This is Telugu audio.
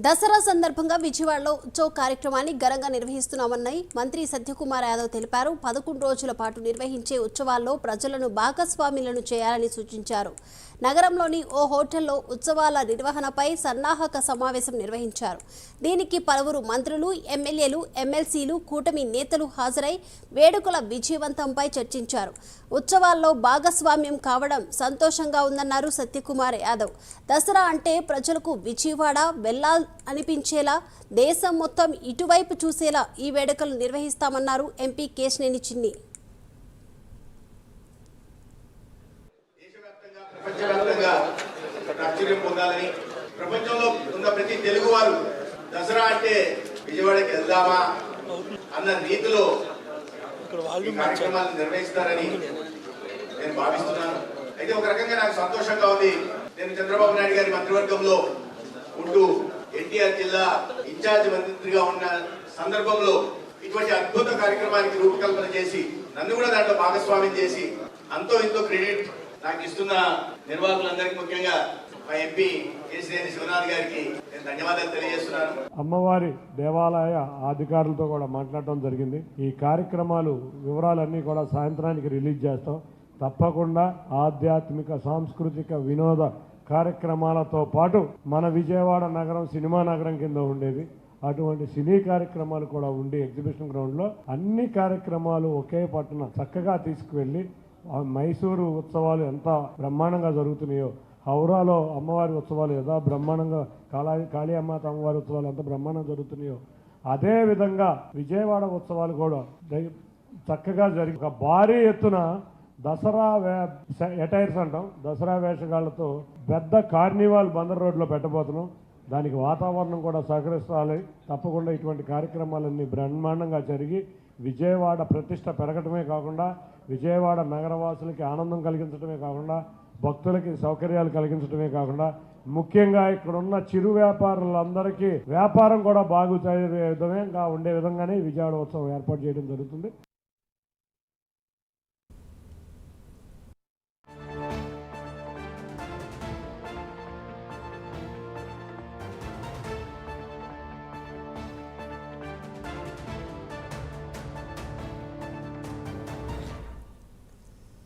దసరా సందర్భంగా విజయవాడలో ఉత్సవ కార్యక్రమాన్ని ఘనంగా నిర్వహిస్తున్నామన్నాయి మంత్రి సత్యకుమార్ యాదవ్ తెలిపారు. పదకొండు రోజుల పాటు నిర్వహించే ఉత్సవాల్లో ప్రజలను భాగస్వాములను చేయాలని సూచించారు. నగరంలోని ఓ హోటల్లో ఉత్సవాల నిర్వహణపై సన్నాహక సమావేశం నిర్వహించారు. దీనికి పలువురు మంత్రులు ఎమ్మెల్యేలు ఎమ్మెల్సీలు కూటమి నేతలు హాజరై వేడుకల విజయవంతంపై చర్చించారు. ఉత్సవాల్లో భాగస్వామ్యం కావడం సంతోషంగా ఉందన్నారు సత్యకుమార్ యాదవ్. దసరా అంటే ప్రజలకు విజయవాడ వెళ్ళాలి అనిపించేలా దేశం మొత్తం ఇటువైపు చూసేలా ఈ వేడుకలు నిర్వహిస్తామన్నారు ఎంపీ కేశినేని చిన్ని. ప్రాచుర్యం పొందాలని ప్రపంచంలో ఉన్న ప్రతి తెలుగు వారు దసరా అంటే విజయవాడకి వెళ్దామా అన్న రీతిలో ఈ కార్యక్రమాలను నిర్వహిస్తారని నేను భావిస్తున్నాను. అయితే ఒక రకంగా నాకు సంతోషంగా ఉంది. నేను చంద్రబాబు నాయుడు గారి మంత్రివర్గంలో ఉంటూ ఎన్టీఆర్ జిల్లా ఇన్ఛార్జ్ మంత్రిగా ఉన్న సందర్భంలో ఇటువంటి అద్భుత కార్యక్రమానికి రూపకల్పన చేసి నన్ను కూడా దాంట్లో భాగస్వామ్యం చేసి అంతో ఇంతో క్రెడిట్ నాకు ఇస్తున్న నిర్వాహకులందరికీ ముఖ్యంగా మా ఎంపీ కేసినేని శివనాథ్ గారికి నేను ధన్యవాదాలు తెలియజేస్తున్నాను. అమ్మవారి దేవాలయ అధికారులతో కూడా మాట్లాడటం జరిగింది. ఈ కార్యక్రమాలు వివరాలన్నీ కూడా సాయంత్రానికి రిలీజ్ చేస్తాం. తప్పకుండా ఆధ్యాత్మిక సాంస్కృతిక వినోద కార్యక్రమాలతో పాటు మన విజయవాడ నగరం సినిమా నగరం కింద ఉండేది. అటువంటి సినీ కార్యక్రమాలు కూడా ఉండి ఎగ్జిబిషన్ గ్రౌండ్లో అన్ని కార్యక్రమాలు ఒకే పట్టణ చక్కగా తీసుకువెళ్ళి మైసూరు ఉత్సవాలు ఎంత బ్రహ్మాండంగా జరుగుతున్నాయో హౌరాలో అమ్మవారి ఉత్సవాలు యథా బ్రహ్మాండంగా కాళా కాళీ అమ్మాత అమ్మవారి ఉత్సవాలు ఎంత బ్రహ్మాండంగా జరుగుతున్నాయో అదే విధంగా విజయవాడ ఉత్సవాలు కూడా చక్కగా జరిగి ఒక భారీ ఎత్తున దసరా వే ఎటైర్స్ అంటాం. దసరా వేషగాళ్ళతో పెద్ద కార్నివాల్ బందర్ రోడ్లో పెట్టబోతున్నాం. దానికి వాతావరణం కూడా సహకరిస్తాలి. తప్పకుండా ఇటువంటి కార్యక్రమాలన్నీ బ్రహ్మాండంగా జరిగి విజయవాడ ప్రతిష్ట పెరగటమే కాకుండా విజయవాడ నగరవాసులకి ఆనందం కలిగించడమే కాకుండా భక్తులకి సౌకర్యాలు కలిగించడమే కాకుండా ముఖ్యంగా ఇక్కడ ఉన్న చిరు వ్యాపారులందరికీ వ్యాపారం కూడా బాగుతాయి విధంగా ఉండే విధంగానే విజయవాడ ఉత్సవం ఏర్పాటు చేయడం జరుగుతుంది.